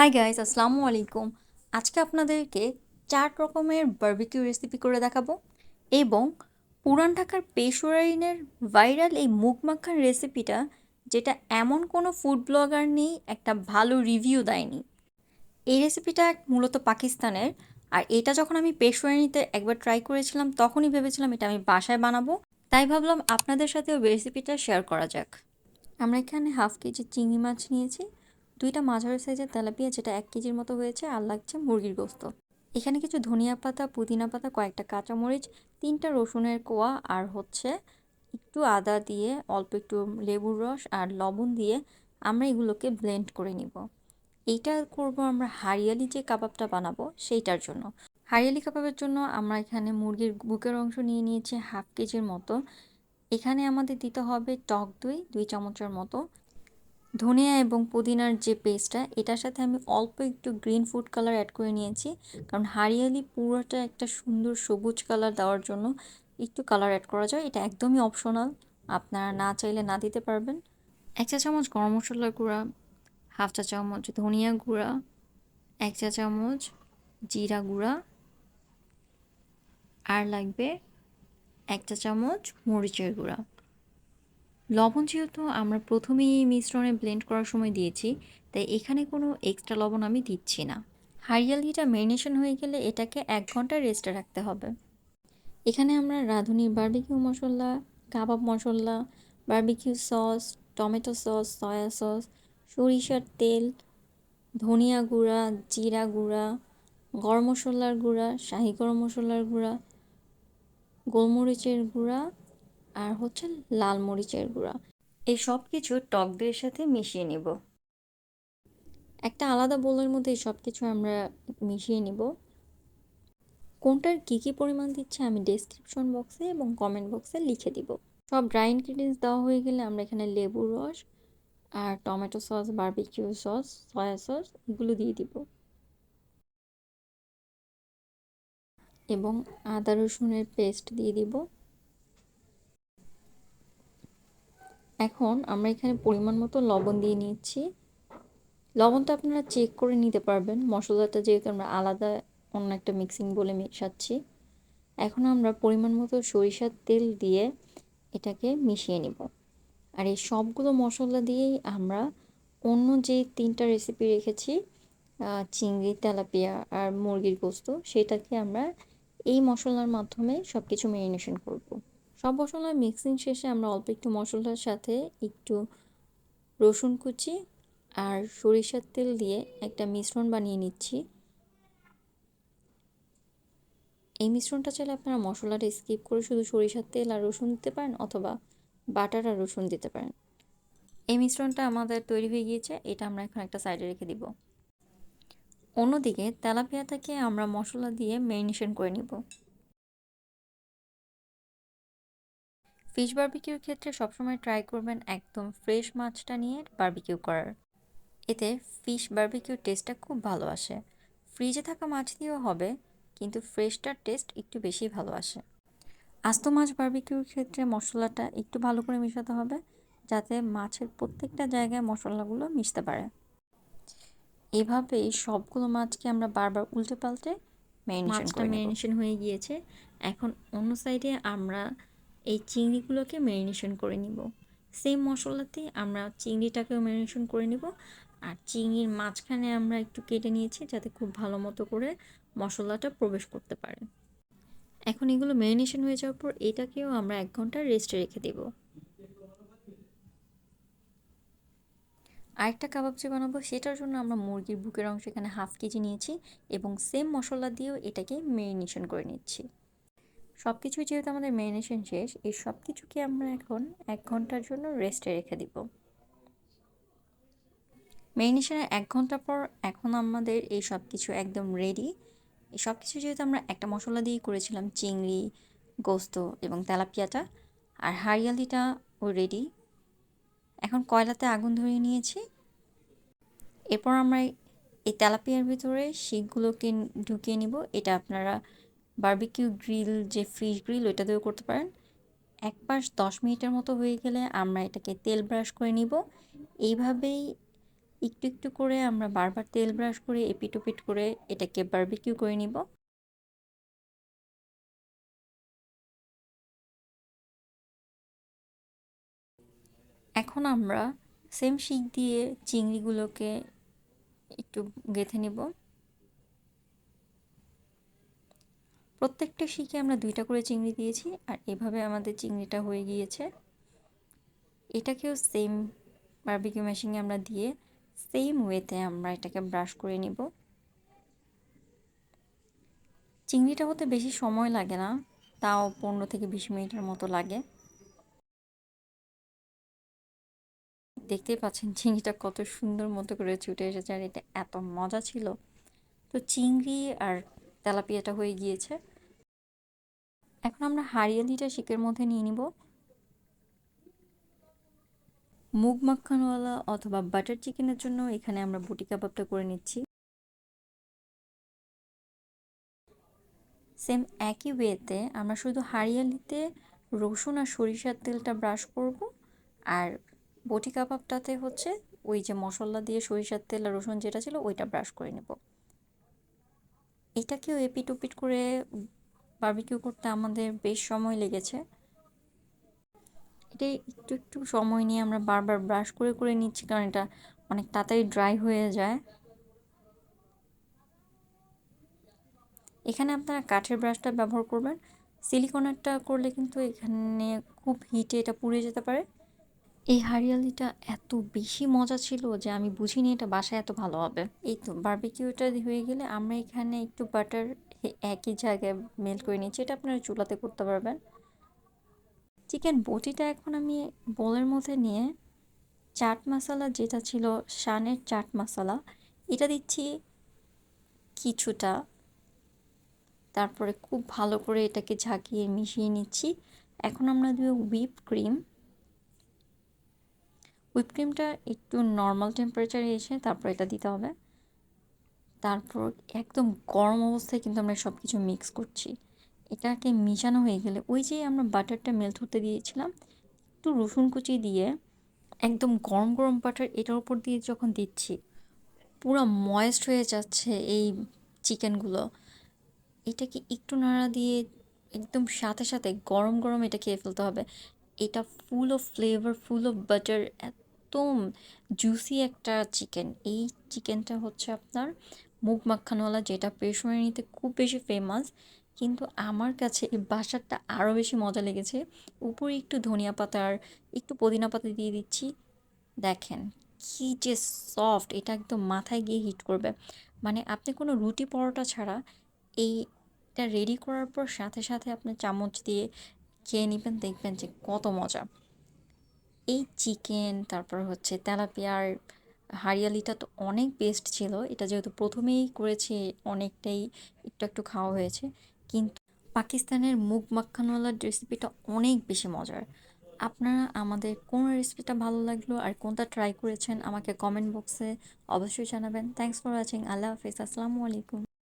Hi guys আসসালামু আলাইকুম আজকে আপনাদেরকে চার রকমের বার্বিকিউ রেসিপি করে দেখাবো এবং পুরান ঢাকার পেশোয়ারিনের ভাইরাল এই মুগ মাখার রেসিপিটা যেটা এমন কোনো ফুড ব্লগার নেই, একটা ভালো রিভিউ দেয়নি। এই রেসিপিটা মূলত পাকিস্তানের, আর এটা যখন আমি পেশোয়ারিনিতে একবার ট্রাই করেছিলাম, তখনই ভেবেছিলাম এটা আমি বাসায় বানাবো। তাই ভাবলাম আপনাদের সাথেও রেসিপিটা শেয়ার করা যাক। আমরা এখানে হাফ কেজি চিংড়ি মাছ নিয়েছি। দুইটা মাঝারি সাইজের তেলাপিয়া যেটা এক কেজির মতো হয়েছে আর লাগছে মুরগির গোস্ত। এখানে কিছু ধনিয়া পাতা, পুদিনা পাতা, কয়েকটা কাঁচামরিচ, তিনটা রসুনের কোয়া আর হচ্ছে একটু আদা দিয়ে, অল্প একটু লেবুর রস আর লবণ দিয়ে আমরা এগুলোকে ব্লেন্ড করে নিব। এইটা করব আমরা হারিয়ালি যে কাবাবটা বানাবো সেইটার জন্য। হারিয়ালি কাবাবের জন্য আমরা এখানে মুরগির বুকের অংশ নিয়ে নিয়েছি হাফ কেজির মতো। এখানে আমাদের দিতে হবে টক দই, দুই চামচের মতো। ধনিয়া এবং পুদিনার যে পেস্টটা এটার সাথে আমি অল্প একটু গ্রিন ফুড কালার অ্যাড করে নিয়েছি। কারণ হারিয়ালি পুরোটা একটা সুন্দর সবুজ কালার দেওয়ার জন্য একটু কালার অ্যাড করা যায়। এটা একদমই অপশনাল আপনারা না চাইলে না দিতে পারবেন। এক চা চামচ গরম মশলার গুঁড়া, হাফ চা চামচ ধনিয়া গুঁড়া, এক চা চামচ জিরা গুঁড়া, আর লাগবে এক চা চামচ মরিচের গুঁড়া। লবণ যেহেতু আমরা প্রথমেই মিশ্রণে ব্লেন্ড করার সময় দিয়েছি, তাই এখানে কোনো এক্সট্রা লবণ আমি দিচ্ছি না। হারিয়ালিটা ম্যারিনেশন হয়ে গেলে এটাকে এক ঘণ্টা রেস্টে রাখতে হবে। এখানে আমরা রাঁধুনির বার্বিকিউ মশলা, কাবাব মশলা barbecue sauce tomato sauce soya sauce সরিষার তেল, ধনিয়া গুঁড়া, জিরা গুঁড়া, গরম মশলার গুঁড়া, শাহি গরম মশলার গুঁড়া, গোলমরিচের গুঁড়া আর হচ্ছে লাল মরিচের গুঁড়া। এই সব কিছু টক দইয়ের সাথে মিশিয়ে নিব। একটা আলাদা বোলের মধ্যে এই সব কিছু আমরা মিশিয়ে নিব। কোনটার কী কী পরিমাণ দিচ্ছে আমি ডেসক্রিপশন বক্সে এবং কমেন্ট বক্সে লিখে দিব। সব ড্রাই ইনগ্রিডিয়েন্টস দেওয়া হয়ে গেলে আমরা এখানে লেবুর রস আর tomato sauce barbecue sauce soya sauce এগুলো দিয়ে দিব। এবং আদা রসুনের পেস্ট দিয়ে দিব। এখন আমরা এখানে পরিমাণ মতো লবণ দিয়ে নিচ্ছি। লবণটা আপনারা চেক করে নিতে পারবেন। মশলাটা যেহেতু আমরা আলাদা অন্য একটা মিক্সিং বলে মেশাচ্ছি। এখন আমরা পরিমাণ মতো সরিষার তেল দিয়ে এটাকে মিশিয়ে নিব। আর এই সবগুলো মশলা দিয়েই আমরা অন্য যে তিনটা রেসিপি রেখেছি চিংড়ি, তেলাপিয়া আর মুরগির গোস্ত, সেটাকে আমরা এই মশলার মাধ্যমে সব কিছু ম্যারিনেশন করব। সব মশলা মিক্সিং শেষে আমরা অল্প একটু মশলার সাথে একটু রসুন কুচি আর সরিষার তেল দিয়ে একটা মিশ্রণ বানিয়ে নিচ্ছি। এই মিশ্রণটা চাইলে আপনারা মশলাটা স্কিপ করে শুধু সরিষার তেল আর রসুন দিতে পারেন অথবা বাটার আর রসুন দিতে পারেন। এই মিশ্রণটা আমাদের তৈরি হয়ে গিয়েছে, এটা আমরা এখন একটা সাইডে রেখে দিব। অন্যদিকে তেলাপিয়াটাকে আমরা মশলা দিয়ে ম্যারিনেশন করে নিব। ফিশ বার্বিকিউর ক্ষেত্রে সবসময় ট্রাই করবেন একদম ফ্রেশ মাছটা নিয়ে বার্বিকিউ করার। এতে ফিশ বার্বিকিউর টেস্টটা খুব ভালো আসে। ফ্রিজে থাকা মাছ দিয়েও হবে কিন্তু ফ্রেশটার টেস্ট একটু বেশি ভালো আসে। আস্ত মাছ বার্বিকিউর ক্ষেত্রে মশলাটা একটু ভালো করে মেশাতে হবে যাতে মাছের প্রত্যেকটা জায়গায় মশলাগুলো মিশতে পারে। এভাবেই সবগুলো মাছকে আমরা বারবার উল্টে পাল্টে ম্যারিনেশন হয়ে গিয়েছে। এখন অন্য সাইডে আমরা এই চিংড়িগুলোকে ম্যারিনেশন করে নিব। সেম মশলাতে আমরা চিংড়িটাকেও ম্যারিনেশন করে নিব। আর চিংড়ির মাঝখানে আমরা একটু কেটে নিয়েছি যাতে খুব ভালো মতো করে মশলাটা প্রবেশ করতে পারে। এখন এগুলো ম্যারিনেশন হয়ে যাওয়ার পর এটাকেও আমরা এক ঘণ্টা রেস্টে রেখে দেব। আরেকটা কাবাব যে বানাবো সেটার জন্য আমরা মুরগির বুকের অংশ এখানে হাফ কেজি নিয়েছি এবং সেম মশলা দিয়েও এটাকে ম্যারিনেশন করে নিচ্ছি। সব কিছুই যেহেতু আমাদের ম্যারিনেশন শেষ, এই সব কিছুকে আমরা এখন এক ঘণ্টার জন্য রেস্টে রেখে দিব। ম্যারিনেশনের এক ঘণ্টা পর এখন আমাদের এই সব কিছু একদম রেডি এই সব কিছু যেহেতু আমরা একটা মশলা দিয়ে করেছিলাম, চিংড়ি, গোস্ত এবং তেলাপিয়াটা, আর হারিয়ালিটা ও রেডি এখন কয়লাতে আগুন ধরিয়ে নিয়েছি। এরপর আমরা এই তেলাপিয়ার ভিতরে শিকগুলোকে ঢুকিয়ে নিব, এটা আপনারা বার্বিকিউ গ্রিল, যে ফিশ গ্রিল, ওইটা দিয়েও করতে পারেন। এক পাশ দশ মিনিটের মতো হয়ে গেলে আমরা এটাকে তেল ব্রাশ করে নিব। এইভাবেই একটু একটু করে আমরা বারবার তেল ব্রাশ করে এপিট ওপিট করে এটাকে বার্বিকিউ করে নিব। এখন আমরা সেম শিক দিয়ে চিংড়িগুলোকে একটু গেঁথে নিব। প্রত্যেকটা শিকে আমরা দুইটা করে চিংড়ি দিয়েছি আর এভাবে আমাদের চিংড়িটা হয়ে গিয়েছে। এটাকেও সেম বারবিকিউ মেশিনে আমরা দিয়ে সেম ওয়েতে আমরা এটাকে ব্রাশ করে নিব। চিংড়িটা হতে বেশি সময় লাগে না, তাও পনেরো থেকে বিশ মিনিটের মতো লাগে। দেখতেই পাচ্ছেন চিংড়িটা কত সুন্দর মতো করে ছুটে এসেছে আর এটা এত মজা ছিল। তো চিংড়ি আর তেলাপিয়াটা হয়ে গিয়েছে। এখন আমরা হারিয়ালিটা শিকের মধ্যে নিয়ে নিব। মুগ মাখানওয়ালা অথবা বাটার চিকেনের জন্য এখানে আমরা বুটি কাবাবটা করে নিচ্ছি। সেম একই ওয়েতে আমরা শুধু হারিয়ালিতে রসুন আর সরিষার তেলটা ব্রাশ করব আর বটি কাবাবটাতে হচ্ছে ওই যে মশলা দিয়ে সরিষার তেল আর রসুন যেটা ছিল ওইটা ব্রাশ করে নেব। এটাকেও এপিট ওপিট করে বার্বিকিউ করতে আমাদের বেশ সময় লেগেছে। এটা একটু একটু সময় নিয়ে আমরা বারবার ব্রাশ করে করে নিচ্ছি কারণ এটা অনেক তাড়াতাড়ি ড্রাই হয়ে যায়। এখানে আপনারা কাঠের ব্রাশটা ব্যবহার করবেন। সিলিকনেরটা করলে কিন্তু এখানে খুব হিটে এটা পুড়ে যেতে পারে। এই হারিয়ালিটা এত বেশি মজা ছিল যে আমি বুঝিনি এটা বাসায় এত ভালো হবে। এই তো বার্বিকিউটা হয়ে গেলে আমরা এখানে একটু বাটার একই জায়গায় মেল্ট করে নিচ্ছি এটা আপনারা চুলাতে করতে পারবেন। চিকেন বটিটা এখন আমি বোলের মধ্যে নিয়ে চাট মশলা যেটা ছিল শানের চাট মশলা, এটা দিচ্ছি কিছুটা। তারপরে খুব ভালো করে এটাকে ঝাঁকিয়ে মিশিয়ে নিচ্ছি। এখন আমরা দেবো হুইপ ক্রিম হুইপ ক্রিমটা একটু নর্মাল টেম্পারেচারে এসে তারপর এটা দিতে হবে। তারপর একদম গরম অবস্থায় কিন্তু আমরা সব কিছু মিক্স করছি। এটাকে মিশানো হয়ে গেলে ওই যে আমরা বাটারটা মেল্ট হতে দিয়েছিলাম, একটু রসুন কুচি দিয়ে একদম গরম গরম বাটার এটার উপর দিয়ে যখন দিচ্ছি, পুরো ময়েস্ট হয়ে যাচ্ছে এই চিকেনগুলো এটাকে একটু নাড়া দিয়ে একদম সাথে সাথে গরম গরম এটা খেয়ে ফেলতে হবে। এটা full of flavour full of butter একদম জুসি একটা চিকেন এই চিকেনটা হচ্ছে আপনার মুগ মাখানওয়ালা, যেটা পেশোয়ারিতে খুব বেশি ফেমাস কিন্তু আমার কাছে এই বাসারটা আরও বেশি মজা লেগেছে। উপরে একটু ধনিয়া পাতা আর একটু পুদিনা পাতা দিয়ে দিচ্ছি। দেখেন কি যে সফট এটা একদম মাথায় গিয়ে হিট করবে। মানে আপনি কোনো রুটি পরোটা ছাড়া এইটা রেডি করার পর সাথে সাথে আপনি চামচ দিয়ে খেয়ে নেবেন, দেখবেন যে কত মজা। এই চিকেন, তারপর হচ্ছে তেলাপিয়ার, হারিয়ালিটা তো অনেক বেস্ট ছিল। এটা যেহেতু প্রথমেই করেছি, অনেকটাই একটু একটু খাওয়া হয়েছে। কিন্তু পাকিস্তানের মুগ মাখানওয়ালার রেসিপিটা অনেক বেশি মজার। আপনারা আমাদের কোন রেসিপিটা ভালো লাগল আর কোনটা ট্রাই করেছেন আমাকে কমেন্ট বক্সে অবশ্যই জানাবেন। থ্যাংকস ফর ওয়াচিং আল্লাহ হাফিজ। আসসালামু আলাইকুম।